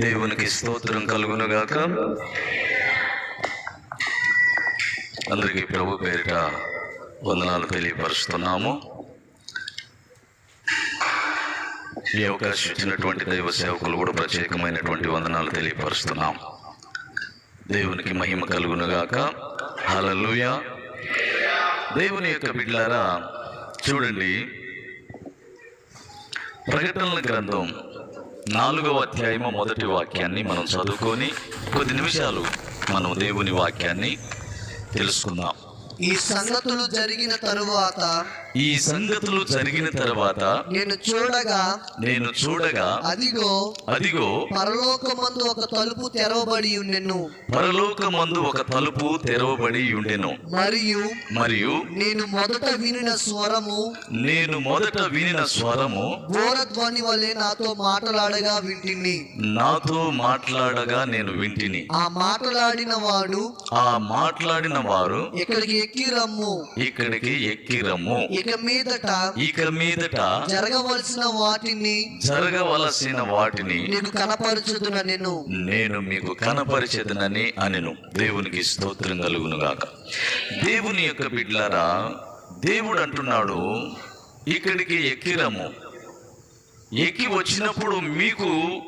దేవునికి స్తోత్రం కలుగును గాక అందరికీ ప్రభు పేరిట వందనాలు తెలియపరుస్తున్నాము. ఈ అవకాశం ఇచ్చినటువంటి దైవ సేవకులు కూడా ప్రత్యేకమైనటువంటి వందనాలు తెలియపరుస్తున్నాము. దేవునికి మహిమ కలుగునుగాక. హలలుయ దేవుని యొక్క బిడ్లారా చూడండి. ప్రకటనల గ్రంథం నాలుగవ అధ్యాయము మొదటి వాక్యాన్ని మనం చదువుకొని కొద్ది నిమిషాలు మనం దేవుని వాక్యాన్ని తెలుసుకుందాం. ఈ సంగతులు జరిగిన తరువాత ఈ సంగతులు జరిగిన తర్వాత నేను చూడగా నేను చూడగా అదిగో అదిగో పరలోకమందు ఒక తలుపు తెరవబడి ఉండెను. పరలోకమందు ఒక తలుపు తెరవబడి ఉండెను. మరియు మరియు నేను మొదట వినిన స్వరము నేను మొదట వినిన స్వరము ఘోరధ్వని వలె నాతో మాట్లాడగా వింటిని. నాతో మాట్లాడగా నేను వింటిని. ఆ మాట్లాడిన వాడు ఆ మాట్లాడిన వారు ఇక్కడికి ఎక్కి రమ్ము. ఇక్కడికి ఎక్కిరమ్ము ఇక మీదట ఇక మీదట జరగవలసిన వాటిని జరగవలసిన వాటిని నీకు కనపరుచుదున నేను నేను మీకు కనపరిచేదనని అనెను. దేవునికి స్తోత్రం కలుగును గాక దేవుని యొక్క బిడ్లారా దేవుడు అంటున్నాడు ఇక్కడికి ఎక్కిరము. ఎక్కి వచ్చినప్పుడు మీకు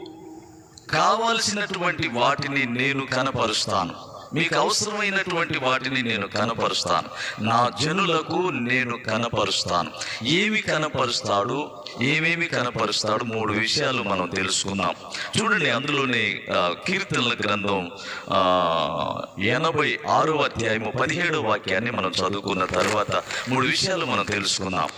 కావలసినటువంటి వాటిని నేను కనపరుస్తాను. మీకు అవసరమైనటువంటి వాటిని నేను కనపరుస్తాను. నా జనులకు నేను కనపరుస్తాను. ఏమి కనపరుస్తాడు? ఏమేమి కనపరుస్తాడు? మూడు విషయాలు మనం తెలుసుకున్నాం చూడండి అందులోనే కీర్తనల గ్రంథం ఎనభై ఆరో అధ్యాయము పదిహేడో వాక్యాన్ని మనం చదువుకున్న తర్వాత మూడు విషయాలు మనం తెలుసుకున్నాం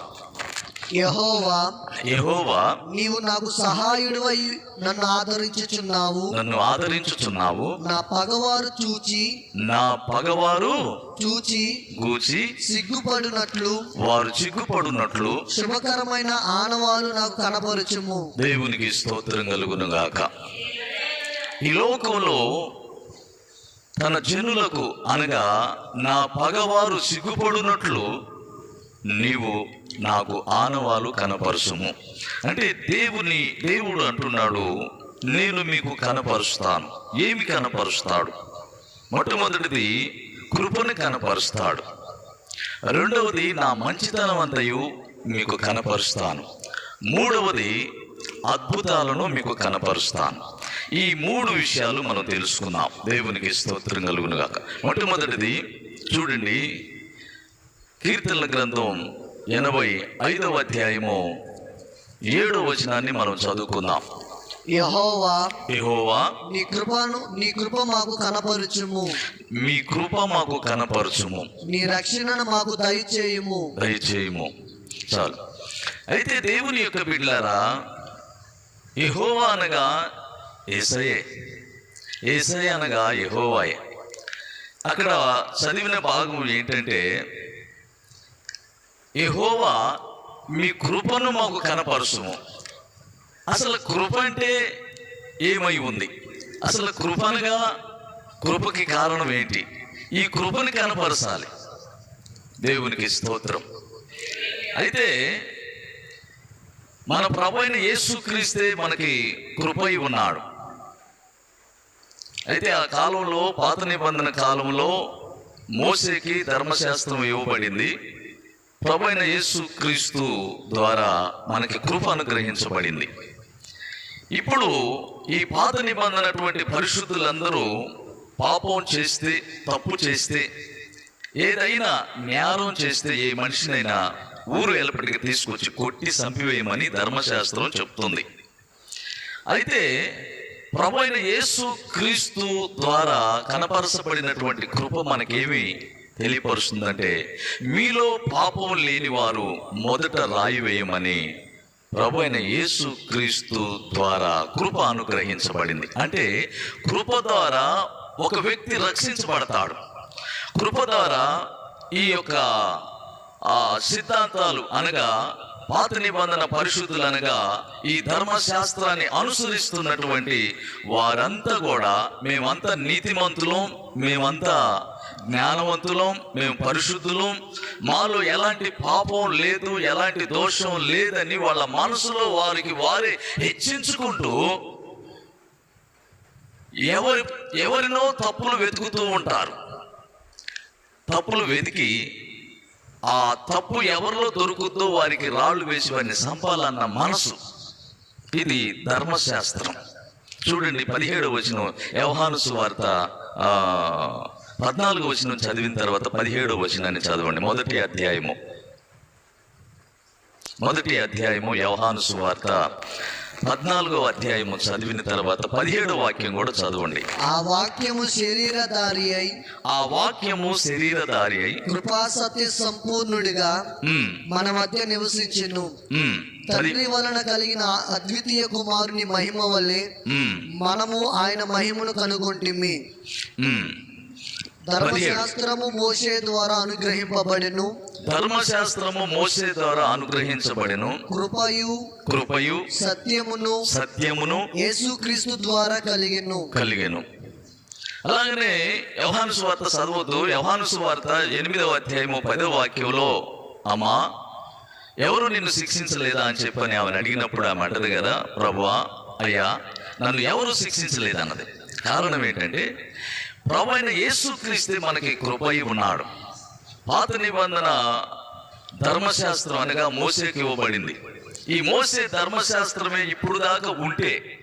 యహోవా యెహోవా నీవు నాకు సహాయుడివై నన్ను ఆదరించుచున్నావు. నన్ను ఆదరించుచున్నావు. నా పగవారు చూచి నా పగవారు చూచి గూచి సిగ్గుపడినట్లు వారు చిగ్గుపడునట్లు శుభకరమైన ఆనవాలు నాకు కనపరచుము. దేవునికి స్తోత్రం కలుగును గాక ఈ లోకంలో తన జనులకు అనగా నా పగవారు సిగ్గుపడునట్లు నీవు నాకు ఆనవాలు కనపరుచుము. అంటే దేవుని దేవుడు అంటున్నాడు నేను మీకు కనపరుస్తాను. ఏమి కనపరుస్తాడు? మొట్టమొదటిది కృపను కనపరుస్తాడు. రెండవది నా మంచితనం అంతయు మీకు కనపరుస్తాను. మూడవది అద్భుతాలను మీకు కనపరుస్తాను. ఈ మూడు విషయాలు మనం తెలుసుకుందాం. దేవునికి స్తోత్రం కలుగునుగాక. మొట్టమొదటిది చూడండి కీర్తనల గ్రంథం ఎనభై ఐదవ అధ్యాయము. ఏడో వచనాన్ని మనం చదువుకుందాం. యహోవా యెహోవా నీ కృపను నీ కృప మాకు కనపరచుము. మీ కృప మాకు కనపరచుము. నీ రక్షణను మాకు దయచేయుము. దయచేయము. చాలు. అయితే దేవుని యొక్క బిడ్డలారా యెహోవా అనగా ఏసయే. ఏసయ అనగా యెహోవాయే. అక్కడ చదివిన భాగం ఏంటంటే యహోవా మీ కృపను మాకు కనపరుచుము. అసలు కృప అంటే ఏమై ఉంది? అసలు కృపనగా కృపకి కారణం ఏంటి? ఈ కృపని కనపరచాలి. దేవునికి స్తోత్రం. అయితే మన ప్రభు అయిన యేసుక్రీస్తే మనకి కృపై ఉన్నాడు. అయితే ఆ కాలంలో పాత నిబంధన కాలంలో మోసేకి ధర్మశాస్త్రం ఇవ్వబడింది. ప్రభు అయిన యేసుక్రీస్తు ద్వారా మనకి కృప అనుగ్రహించబడింది. ఇప్పుడు ఈ పాత నిబంధనటువంటి పరిశుద్ధులందరూ పాపం చేస్తే తప్పు చేస్తే ఏదైనా నేరం చేస్తే ఏ మనిషినైనా ఊరు ఎలపటికి తీసుకొచ్చి కొట్టి చంపివేయమని ధర్మశాస్త్రం చెప్తుంది. అయితే ప్రభు అయిన యేసు క్రీస్తు ద్వారా కనపరచబడినటువంటి కృప మనకేమి? తెలియపరుస్తుందంటే మీలో పాపం లేని వారు మొదట రాయి వేయమని ప్రభు అయిన యేసు క్రీస్తు ద్వారా కృప అనుగ్రహించబడింది. అంటే కృప ద్వారా ఒక వ్యక్తి రక్షించబడతాడు. కృప ద్వారా ఈ యొక్క ఆ సిద్ధాంతాలు అనగా పాత నిబంధన పరిశుద్ధులనగా ఈ ధర్మశాస్త్రాన్ని అనుసరిస్తున్నటువంటి వారంతా కూడా మేమంతా నీతిమంతులం మేమంతా జ్ఞానవంతులం మేము పరిశుద్ధులం. మాలో ఎలాంటి పాపం లేదు ఎలాంటి దోషం లేదని వాళ్ళ మనసులో వారికి వారే హెచ్చించుకుంటూ ఎవరి ఎవరినో తప్పులు వెతుకుతూ ఉంటారు. తప్పులు వెతికి ఆ తప్పు ఎవరిలో దొరుకుతుందో వారికి రాళ్ళు వేసి వారిని సంపాలన్న మనసు. ఇది ధర్మశాస్త్రం. చూడండి పదిహేడు వచ్చిన వ్యవహాను సువార్త పద్నాలుగు వచనం చదివిన తర్వాత పదిహేడు వచనాన్ని చదవండి. మొదటి అధ్యాయము. మొదటి అధ్యాయము వ్యవహాను సువార్త పద్నాలుగో అధ్యాయము చదివిన తర్వాత పదిహేడు వాక్యం కూడా చదవండి. ఆ వాక్యము శరీరధారి అయి ఆ వాక్యము శరీరధారి అయి కృపా సత్య సంపూర్ణుడిగా మన మధ్య నివసించును. తండ్రి వలన కలిగిన అద్వితీయ కుమారుని మహిమ వల్లే మనము ఆయన మహిమను కనుగొంటిమి. ధర్మశాస్త్రము మోషే ద్వారా అనుగ్రహింపబడెను. ధర్మశాస్త్రము మోసే ద్వారా అనుగ్రహించబడెను. కృపయు కృపయు సత్యమును సత్యమును యేసుక్రీస్తు ద్వారా కలిగెను. కలిగెను. అలాగనే యవహాను సువార్త చదవద్దు. యవహాను సువార్త ఎనిమిదవ అధ్యాయము పదవ వాక్యంలో అమ్మా ఎవరు నిన్ను శిక్షించలేదా అని చెప్పని ఆమెను అడిగినప్పుడు ఆమె అంటది కదా ప్రభువా అయ్యా నన్ను ఎవరు శిక్షించలేదన్నది. కారణం ఏంటంటే ప్రభు అయిన యేసుక్రీస్తే మనకి కృపయి ఉన్నాడు. పాత నిబంధన ధర్మశాస్త్రం అనగా మోసేకి ఇవ్వబడింది. ఈ మోసే ధర్మశాస్త్రమే ఇప్పుడు దాకా ఉంటే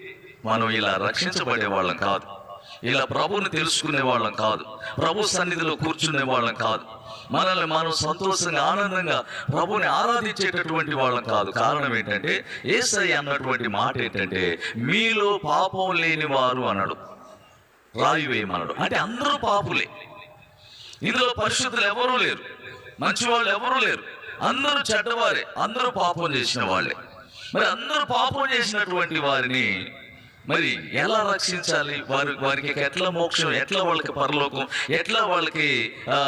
మనం ఇలా రక్షించబడే వాళ్ళం కాదు. ఇలా ప్రభువుని తెలుసుకునే వాళ్ళం కాదు. ప్రభు సన్నిధిలో కూర్చునే వాళ్ళం కాదు. మనల్ని మనం సంతోషంగా ఆనందంగా ప్రభుని ఆరాధించేటటువంటి వాళ్ళం కాదు. కారణం ఏంటంటే ఏసై అన్నటువంటి మాట ఏంటంటే మీలో పాపం లేని వారు అన్నాడు రాయి వేయమన్నాడు అంటే అందరూ పాపులే. ఇందులో పరిశుద్ధులు ఎవరూ లేరు. మంచి వాళ్ళు ఎవరూ లేరు. అందరూ చెడ్డవారే. అందరూ పాపం చేసిన వాళ్ళే. మరి అందరూ పాపం చేసినటువంటి వారిని మరి ఎలా రక్షించాలి? వారి వారికి ఎట్లా మోక్షం? ఎట్లా వాళ్ళకి పరలోకం? ఎట్లా వాళ్ళకి ఆ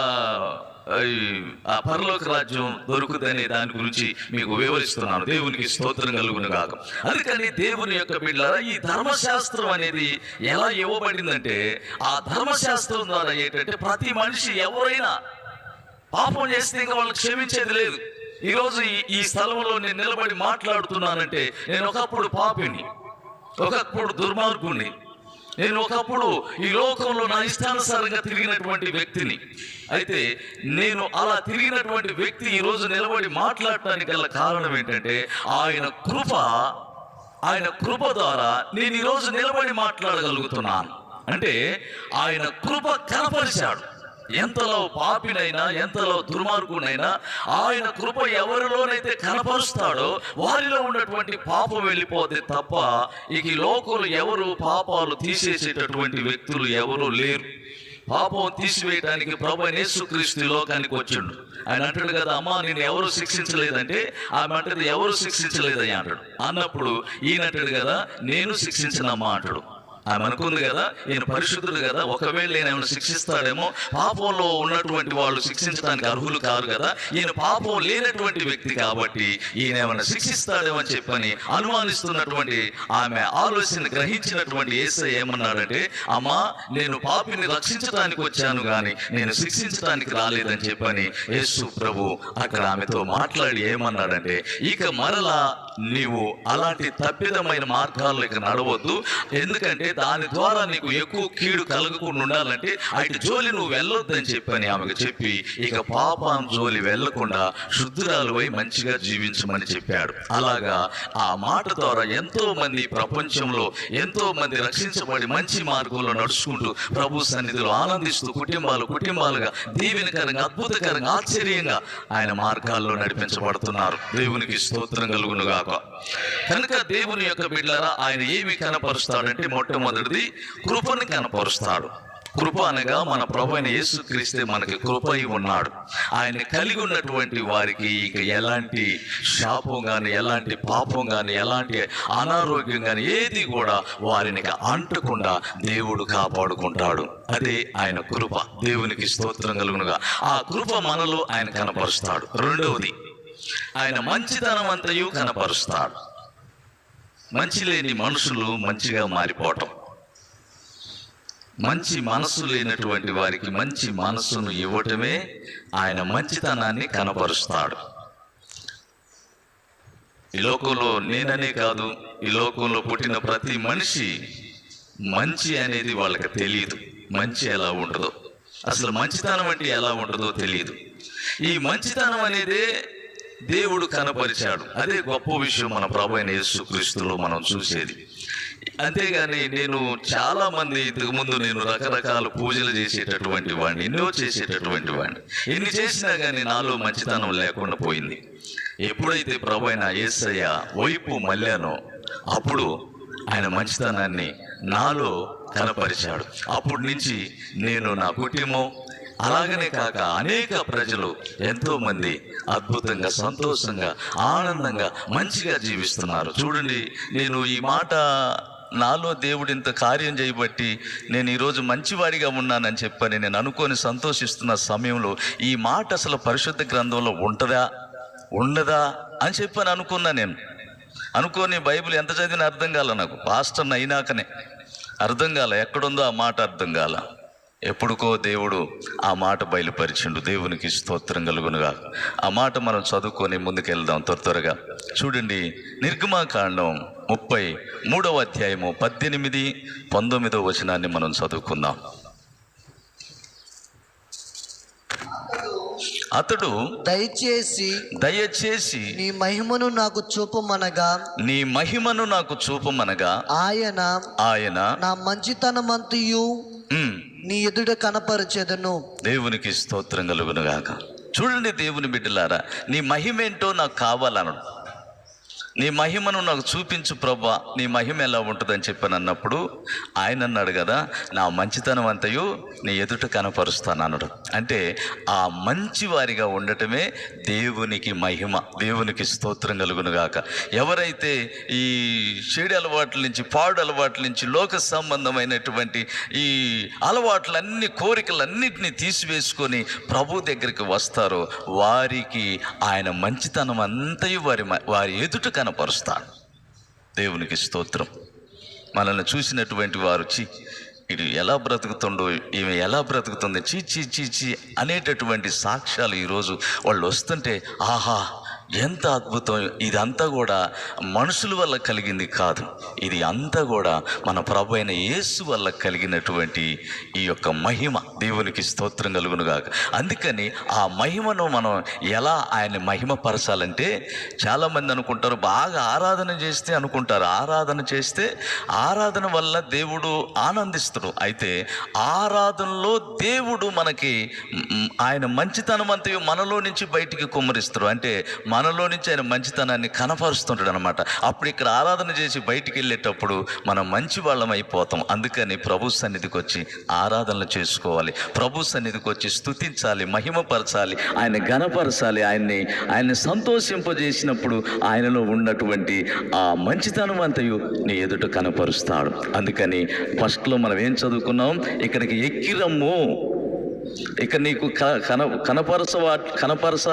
పరలోక రాజ్యం దొరుకుదనే దాని గురించి మీకు వివరిస్తున్నాను. దేవునికి స్తోత్రం కలుగును కాక అందుకని దేవుని యొక్క బిడ్డలారా ఈ ధర్మశాస్త్రం అనేది ఎలా ఇవ్వబడిందంటే ఆ ధర్మశాస్త్రం ద్వారా ఏంటంటే ప్రతి మనిషి ఎవరైనా పాపం చేస్తే ఇంకా వాళ్ళు క్షమించేది లేదు. ఈరోజు ఈ ఈ స్థలంలో నేను నిలబడి మాట్లాడుతున్నానంటే నేను ఒకప్పుడు పాపిని ఒకప్పుడు దుర్మార్గుని నేను ఒకప్పుడు ఈ లోకంలో నా ఇష్టానుసారంగా తిరిగినటువంటి వ్యక్తిని. అయితే నేను అలా తిరిగినటువంటి వ్యక్తి ఈరోజు నిలబడి మాట్లాడటానికి గల కారణం ఏంటంటే ఆయన కృప ఆయన కృప ద్వారా నేను ఈరోజు నిలబడి మాట్లాడగలుగుతున్నాను. అంటే ఆయన కృప కనపరిచాడు. ఎంతలో పాపినైనా ఎంతలో దుర్మార్గునైనా ఆయన కృప ఎవరిలోనైతే కనపరుస్తాడో వారిలో ఉన్నటువంటి పాపం వెళ్ళిపోతే తప్ప ఇక ఈ ఎవరు పాపాలు తీసేసేటటువంటి వ్యక్తులు ఎవరు లేరు. పాపం తీసివేయడానికి ప్రభు యేసుక్రీస్తు లోకానికి వచ్చిండు. ఆయన అంటాడు కదా అమ్మా నేను ఎవరు శిక్షించలేదంటే? ఆమె అంటది ఎవరు శిక్షించలేదని అంటాడు. అన్నప్పుడు ఈయన అంటాడు కదా నేను శిక్షించినమ్మా అంటాడు. ఆమె అనుకుంది కదా ఈయన పరిశుద్ధుడు కదా ఒకవేళ నేను ఏమైనా శిక్షిస్తాడేమో పాపంలో ఉన్నటువంటి వాళ్ళు శిక్షించడానికి అర్హులు కాదు కదా ఈయన పాపం లేనటువంటి వ్యక్తి కాబట్టి ఈయన ఏమైనా శిక్షిస్తాడేమో అని చెప్పని అనుమానిస్తున్నటువంటి ఆమె ఆలోచన గ్రహించినటువంటి ఏసై ఏమన్నాడంటే అమ్మా నేను పాపిని రక్షించడానికి వచ్చాను కానీ నేను శిక్షించడానికి రాలేదని చెప్పని యేసు ప్రభు అక్కడ ఆమెతో మాట్లాడి ఏమన్నాడంటే ఇక మరలా నీవు అలాంటి తప్పిదమైన మార్గాల్లో నడవద్దు. ఎందుకంటే దాని ద్వారా నీకు ఎక్కువ కీడు కలగకుండా ఉండాలంటే అటు జోలి నువ్వు వెళ్ళొద్దని చెప్పని ఆమెకు చెప్పి ఇక పాపం జోలి వెళ్ళకుండా శుద్ధురాలువై మంచిగా జీవించమని చెప్పాడు. అలాగా ఆ మాట ద్వారా ఎంతో మంది ప్రపంచంలో ఎంతో మంది రక్షించబడి మంచి మార్గంలో నడుచుకుంటూ ప్రభు సన్నిధిలో ఆనందిస్తూ కుటుంబాలు కుటుంబాలుగా దీవెనకరంగా అద్భుతకరంగా ఆశ్చర్యంగా ఆయన మార్గాల్లో నడిపించబడుతున్నారు. దేవునికి స్తోత్రం కలుగునుగా గాక. కనుక దేవుని యొక్క బిడ్డలారా ఆయన ఏమి కనపరుస్తాడంటే మొట్టమొదటిది కృపని కనపరుస్తాడు. కృప అనగా మన ప్రభు అయిన యేసుక్రీస్తే మనకి కృపై ఉన్నాడు. ఆయన కలిగి ఉన్నటువంటి వారికి ఇక ఎలాంటి శాపం కానీ ఎలాంటి పాపం కానీ ఎలాంటి అనారోగ్యం కానీ ఏది కూడా వారిని అంటకుండా దేవుడు కాపాడుకుంటాడు. అదే ఆయన కృప. దేవునికి స్తోత్రం కలుగునుగా. ఆ కృప మనలో ఆయన కనపరుస్తాడు. రెండవది ఆయన మంచితనం అంతయు కనపరుస్తాడు. మంచి లేని మనుషులు మంచిగా మారిపోవటం. మంచి మనసు లేనటువంటి వారికి మంచి మనసును ఇవ్వటమే ఆయన మంచితనాన్ని కనపరుస్తాడు. ఈ లోకంలో నేననే కాదు ఈ లోకంలో పుట్టిన ప్రతి మనిషి మంచి అనేది వాళ్ళకి తెలియదు. మంచి ఎలా ఉంటుందో. అసలు మంచితనం అంటే ఎలా ఉంటుందో తెలియదు. ఈ మంచితనం అనేదే దేవుడు కనపరిచాడు. అదే గొప్ప విషయం మన ప్రభు అయిన యేసుక్రీస్తులో మనం చూసేది. అంతేగాని నేను చాలా మంది ఇంతకు ముందు నేను రకరకాల పూజలు చేసేటటువంటి వాడిని ఎన్నో చేసేటటువంటి వాడిని. ఎన్ని చేసినా కానీ నాలో మంచితనం లేకుండా పోయింది. ఎప్పుడైతే ప్రభు అయిన యేసయ్య వైపు మళ్ళానో అప్పుడు ఆయన మంచితనాన్ని నాలో కనపరిచాడు. అప్పటి నుంచి నేను నా కుటుంబం అలాగనే కాక అనేక ప్రజలు ఎంతో మంది అద్భుతంగా సంతోషంగా ఆనందంగా మంచిగా జీవిస్తున్నారు. చూడండి నేను ఈ మాట నాలో దేవుడు ఇంత కార్యం చేయబట్టి నేను ఈరోజు మంచివాడిగా ఉన్నానని చెప్పని నేను అనుకొని సంతోషిస్తున్న సమయంలో ఈ మాట అసలు పరిశుద్ధ గ్రంథంలో ఉంటుందా? ఉండదా అని చెప్పని అనుకున్నా నేను. అనుకోని బైబిల్ ఎంత చదివినా అర్థం కాల నాకు. పాస్టర్ అయినాకనే అర్థం కాల. ఎక్కడుందో ఆ మాట అర్థం కాల. ఎప్పుడుకో దేవుడు ఆ మాట బయలుపరిచిండు. దేవునికి స్తోత్రం కలుగునుగా ఆ మాట మనం చదువుకొని ముందుకెళ్దాం త్వర త్వరగా. చూడండి నిర్గమాకాండం ముప్పై మూడవ అధ్యాయము పద్దెనిమిది పంతొమ్మిదవ వచనాన్ని మనం చదువుకుందాం. అతడు దయచేసి దయచేసి నీ మహిమను నాకు చూపమనగా నీ మహిమను నాకు చూపమనగా ఆయన ఆయన నా మంచితనమంతయు నీ ఎదుట కనపరచెదను. దేవునికి స్తోత్రం కలుగునుగాక చూడండి దేవుని బిడ్డలారా నీ మహిమేంటో నాకు కావాలనడు. నీ మహిమను నాకు చూపించు ప్రభా. నీ మహిమ ఎలా ఉంటుందని చెప్పని అన్నప్పుడు ఆయన అన్నాడు కదా నా మంచితనం అంతయు నీ ఎదుట కనపరుస్తాను అన్నాడు. అంటే ఆ మంచి వారిగా ఉండటమే దేవునికి మహిమ దేవునికి స్తోత్రం కలుగునుగాక ఎవరైతే ఈ చెడు అలవాట్ల నుంచి పాడు అలవాట్ల నుంచి లోక సంబంధమైనటువంటి ఈ అలవాట్లన్నీ కోరికలన్నింటినీ తీసివేసుకొని ప్రభు దగ్గరికి వస్తారో వారికి ఆయన మంచితనం అంతయు వారి వారి ఎదుట కనపరుస్తాడు దేవునికి స్తోత్రం. మనల్ని చూసినటువంటి వారు చి ఇది ఎలా బ్రతుకుతుండో ఈమె ఎలా బ్రతుకుతుంది చీ చీ చీ చీ అనేటటువంటి సాక్ష్యాలు ఈరోజు వాళ్ళు వస్తుంటే ఆహా ఎంత అద్భుతం. ఇదంతా కూడా మనుషుల వల్ల కలిగింది కాదు. ఇది అంతా కూడా మన ప్రభు అయిన యేసు వల్ల కలిగినటువంటి ఈ యొక్క మహిమ. దేవునికి స్తోత్రం కలుగునుగాక అందుకని ఆ మహిమను మనం ఎలా ఆయన మహిమపరచాలంటే చాలామంది అనుకుంటారు బాగా ఆరాధన చేస్తే అనుకుంటారు. ఆరాధన చేస్తే ఆరాధన వల్ల దేవుడు ఆనందిస్తాడు. అయితే ఆరాధనలో దేవుడు మనకి ఆయన మంచితనం అంతయు మనలో నుంచి బయటికి కుమ్మరిస్తారు అంటే మన మనలో నుంచి ఆయన మంచితనాన్ని కనపరుస్తుంటాడు అనమాట అప్పుడు ఇక్కడ ఆరాధన చేసి బయటికి వెళ్ళేటప్పుడు మనం మంచి వాళ్ళం అయిపోతాం. అందుకని ప్రభు సన్నిధికి వచ్చి ఆరాధనలు చేసుకోవాలి. ప్రభు సన్నిధికి వచ్చి స్తుతించాలి మహిమపరచాలి ఆయన గణపరచాలి ఆయన్ని ఆయన్ని సంతోషింపజేసినప్పుడు ఆయనలో ఉన్నటువంటి ఆ మంచితనం అంతయు నీ ఎదుట కనపరుస్తాడు. అందుకని ఫస్ట్లో మనం ఏం చదువుకున్నాం? ఇక్కడికి ఎక్కిరమ్ము. ఇక నీకు క కన కనపరచ వా కనపరచ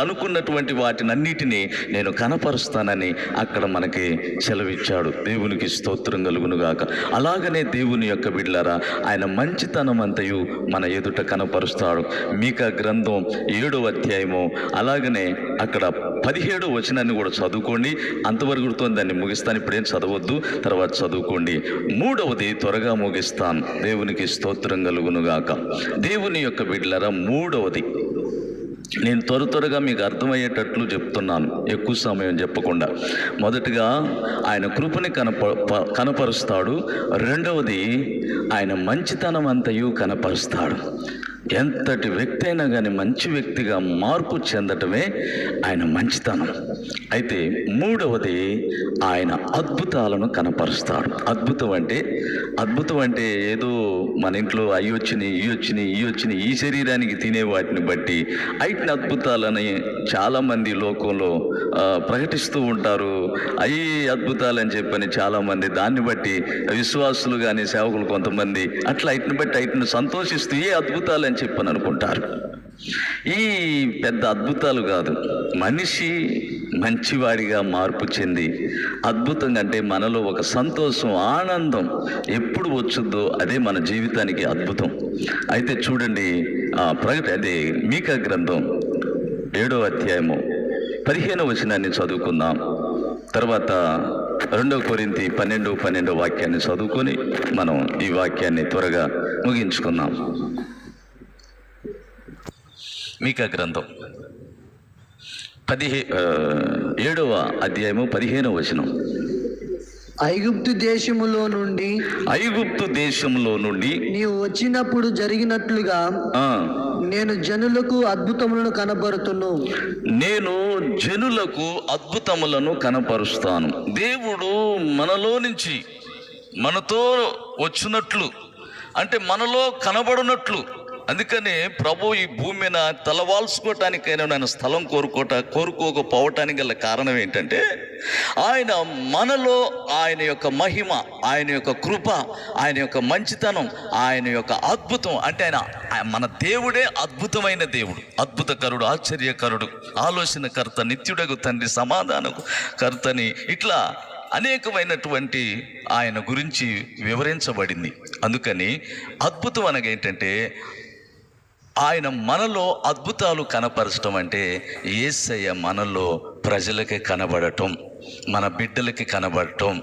అనుకున్నటువంటి వాటినన్నిటినీ నేను కనపరుస్తానని అక్కడ మనకి సెలవిచ్చాడు. దేవునికి స్తోత్రం కలుగునుగాక. అలాగనే దేవుని యొక్క బిడ్డలారా ఆయన మంచితనం అంతయు మన ఎదుట కనపరుస్తాడు. మీక గ్రంథం ఏడో అధ్యాయము అలాగనే అక్కడ పదిహేడు వచనాన్ని కూడా చదువుకోండి. అంతవరకు దాన్ని ముగిస్తాను. ఇప్పుడేం చదవద్దు తర్వాత చదువుకోండి. మూడవది త్వరగా ముగిస్తాను. దేవునికి స్తోత్రం కలుగునుగాక. దేవుని యొక్క బిడ్డలారా మూడవది నేను త్వర త్వరగా మీకు అర్థమయ్యేటట్లు చెప్తున్నాను. ఎక్కువ సమయం చెప్పకుండా. మొదటిగా ఆయన కృపని కనప కనపరుస్తాడు. రెండవది ఆయన మంచితనం అంతయు కనపరుస్తాడు. ఎంతటి వ్యక్తి అయినా కానీ మంచి వ్యక్తిగా మార్పు చెందటమే ఆయన మంచితనం. అయితే మూడవది ఆయన అద్భుతాలను కనపరుస్తాడు. అద్భుతం అంటే అద్భుతం అంటే ఏదో మన ఇంట్లో అవి వచ్చినాయి ఇవి వచ్చినాయి ఇవి వచ్చినాయి ఈ శరీరానికి తినే వాటిని బట్టి ఐటిని అద్భుతాలని చాలామంది లోకంలో ప్రకటిస్తూ ఉంటారు. అవి అద్భుతాలని చెప్పని చాలామంది దాన్ని బట్టి విశ్వాసులు కానీ సేవకులు కొంతమంది అట్లా ఐటిని బట్టి ఐటిని సంతోషిస్తూ ఏ అద్భుతాలని అని చెప్పని అనుకుంటారు ఈ పెద్ద అద్భుతాలు కాదు. మనిషి మంచివాడిగా మార్పు చెంది అద్భుతంగా అంటే మనలో ఒక సంతోషం ఆనందం ఎప్పుడు వచ్చుద్దో అదే మన జీవితానికి అద్భుతం. అయితే చూడండి ఆ ప్రకట అదే మీకా గ్రంథం ఏడో అధ్యాయము పదిహేను వచనాన్ని చదువుకుందాం. తర్వాత రెండవ కొరింతి పన్నెండు పన్నెండో వాక్యాన్ని చదువుకొని మనం ఈ వాక్యాన్ని త్వరగా ముగించుకుందాం. మీకా గ్రంథం. పదిహే ఏడవ అధ్యాయము పదిహేనవ వచనం. ఐగుప్తు దేశములో నుండి ఐగుప్తు దేశంలో నుండి నీవు వచ్చినప్పుడు జరిగినట్లుగా నేను జనులకు అద్భుతములను కనబరుతును. నేను జనులకు అద్భుతములను కనపరుస్తాను. దేవుడు మనలో నుంచి మనతో వచ్చినట్లు అంటే మనలో కనబడినట్లు అందుకనే ప్రభు ఈ భూమి మీద తలవాల్చుకోవటానికైనా ఆయన స్థలం కోరుకోట కోరుకోకపోవటానికి గల కారణం ఏంటంటే ఆయన మనలో ఆయన యొక్క మహిమ ఆయన యొక్క కృప ఆయన యొక్క మంచితనం ఆయన యొక్క అద్భుతం అంటే ఆయన మన దేవుడే అద్భుతమైన దేవుడు అద్భుతకరుడు ఆశ్చర్యకరుడు ఆలోచనకర్త నిత్యుడకు తండ్రి సమాధానకు కర్తని ఇట్లా అనేకమైనటువంటి ఆయన గురించి వివరించబడింది. అందుకని అద్భుతం అనగా ఏంటంటే ఆయన మనలో అద్భుతాలు కనపరచడం అంటే ఏసయ్య మనలో ప్రజలకి కనబడటం మన బిడ్డలకి కనబడటం.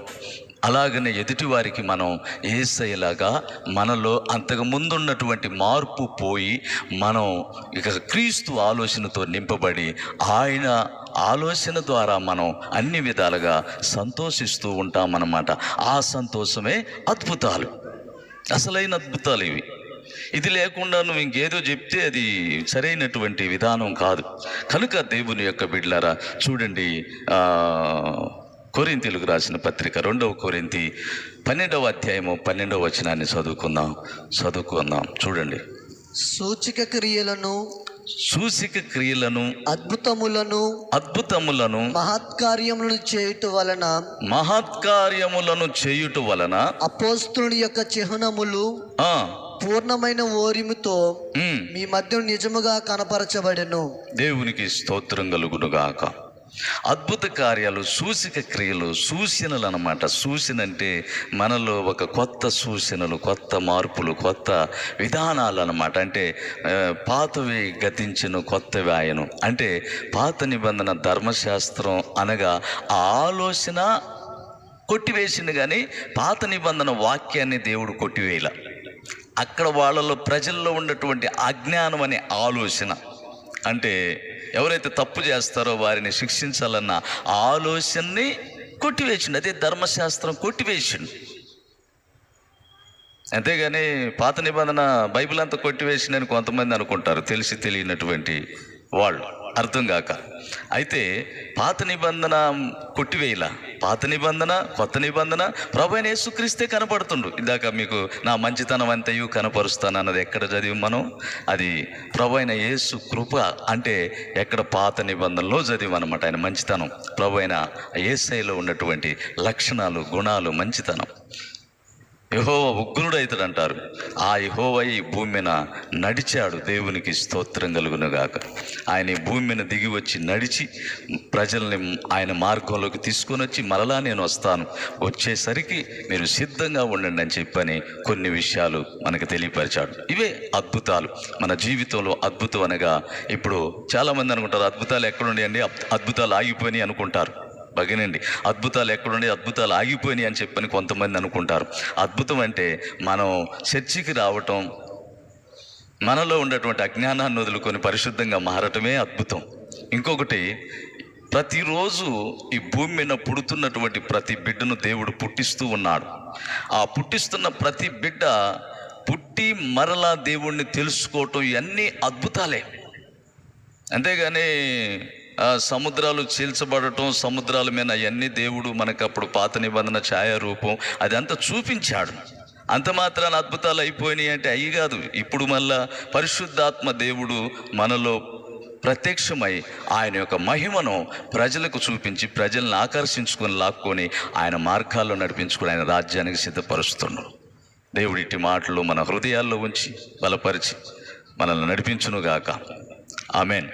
అలాగనే ఎదుటివారికి మనం ఏసయ్యలాగా మనలో అంతకు ముందున్నటువంటి మార్పు పోయి మనం ఇక క్రీస్తు ఆలోచనతో నింపబడి ఆయన ఆలోచన ద్వారా మనం అన్ని విధాలుగా సంతోషిస్తూ ఉంటామన్నమాట. ఆ సంతోషమే అద్భుతాలు. అసలైన అద్భుతాలు ఇవి. ఇది లేకుండా నువ్వు ఇంకేదో చెప్తే అది సరైనటువంటి విధానం కాదు. కనుక దేవుని యొక్క బిడ్లారా చూడండి ఆ, కొరింతీలకు రాసిన పత్రిక రెండవ కొరింతి పన్నెండవ అధ్యాయము పన్నెండవ వచనాన్ని చదువుకుందాం చదువుకుందాం చూడండి. సూచిక క్రియలను సూసిక క్రియలను అద్భుతములను అద్భుతములను మహత్కార్యములను చేయుట వలన మహత్కార్యములను చేయుట వలన అపోస్తుని యొక్క చిహ్నములు ఆ, పూర్ణమైన ఓరిముతో మీ మధ్య నిజముగా కనపరచబడెను. దేవునికి స్తోత్రం కలుగునుగాక. అద్భుత కార్యాలు సూచిక క్రియలు సూచనలు అనమాట సూచన అంటే మనలో ఒక కొత్త సూచనలు కొత్త మార్పులు కొత్త విధానాలు అనమాట అంటే పాతవి గతించిన కొత్తవి ఆయను. అంటే పాత నిబంధన ధర్మశాస్త్రం అనగా ఆలోచన కొట్టివేసింది కానీ పాత నిబంధన వాక్యాన్ని దేవుడు కొట్టివేయల. అక్కడ వాళ్ళలో ప్రజల్లో ఉన్నటువంటి అజ్ఞానం అనే ఆలోచన. అంటే ఎవరైతే తప్పు చేస్తారో వారిని శిక్షించాలన్న ఆలోచనని కొట్టివేసిండు. అదే ధర్మశాస్త్రం కొట్టివేసిండు. అంతేగాని పాత నిబంధన బైబిల్ అంతా కొట్టివేసిండని కొంతమంది అనుకుంటారు. తెలిసి తెలియనటువంటి వాళ్ళు. అర్థం కాక. అయితే పాత నిబంధన కొట్టివేయలా? పాత నిబంధన కొత్త నిబంధన ప్రభు అయిన యేసుక్రీస్తే కనపడుతుండు. ఇందాక మీకు నా మంచితనం అంతయు కనపరుస్తాను అన్నది ఎక్కడ చదివి మనం? అది ప్రభు అయిన యేసు కృప అంటే ఎక్కడ పాత నిబంధనలో చదివన్నమాట ఆయన మంచితనం. ప్రభు అయిన ఏసైలో ఉన్నటువంటి లక్షణాలు గుణాలు మంచితనం. యహోవ ఉగ్రుడైతాడు అంటారు ఆ యహోవ ఈ భూమి మీద నడిచాడు దేవునికి స్తోత్రం కలుగునుగాక. ఆయన ఈ భూమి మీద దిగి వచ్చి నడిచి ప్రజల్ని ఆయన మార్గంలోకి తీసుకొని వచ్చి మరలా నేను వస్తాను. వచ్చేసరికి మీరు సిద్ధంగా ఉండండి అని చెప్పని కొన్ని విషయాలు మనకు తెలియపరిచాడు. ఇవే అద్భుతాలు. మన జీవితంలో అద్భుతం అనగా ఇప్పుడు చాలామంది అనుకుంటారు అద్భుతాలు ఎక్కడుండి అద్భుతాలు ఆగిపోయినాయి అనుకుంటారు. బగినండి అద్భుతాలు ఎక్కడుండి అద్భుతాలు ఆగిపోయినాయి అని చెప్పని కొంతమంది అనుకుంటారు. అద్భుతం అంటే మనం చర్చికి రావటం మనలో ఉన్నటువంటి అజ్ఞానాన్ని వదులుకొని పరిశుద్ధంగా మారటమే అద్భుతం. ఇంకొకటి ప్రతిరోజు ఈ భూమి మీద పుడుతున్నటువంటి ప్రతి బిడ్డను దేవుడు పుట్టిస్తూ ఉన్నాడు. ఆ పుట్టిస్తున్న ప్రతి బిడ్డ పుట్టి మరలా దేవుణ్ణి తెలుసుకోవటం ఇవన్నీ అద్భుతాలే. అంతేగాని సముద్రాలు చీల్చబడటం సముద్రాల మీద అవన్నీ దేవుడు మనకు అప్పుడు పాత నిబంధన ఛాయారూపం అదంతా చూపించాడు. అంత మాత్రాన అద్భుతాలు అయిపోయినాయి అంటే అయ్యి కాదు. ఇప్పుడు మళ్ళా పరిశుద్ధాత్మ దేవుడు మనలో ప్రత్యక్షమై ఆయన యొక్క మహిమను ప్రజలకు చూపించి ప్రజల్ని ఆకర్షించుకొని లాక్కొని ఆయన మార్గాల్లో నడిపించుకొని ఆయన రాజ్యానికి సిద్ధపరుస్తున్నాడు. దేవుడి ఇట్టి మాటలు మన హృదయాల్లో ఉంచి బలపరిచి మనల్ని నడిపించునుగాక. ఆమెన్.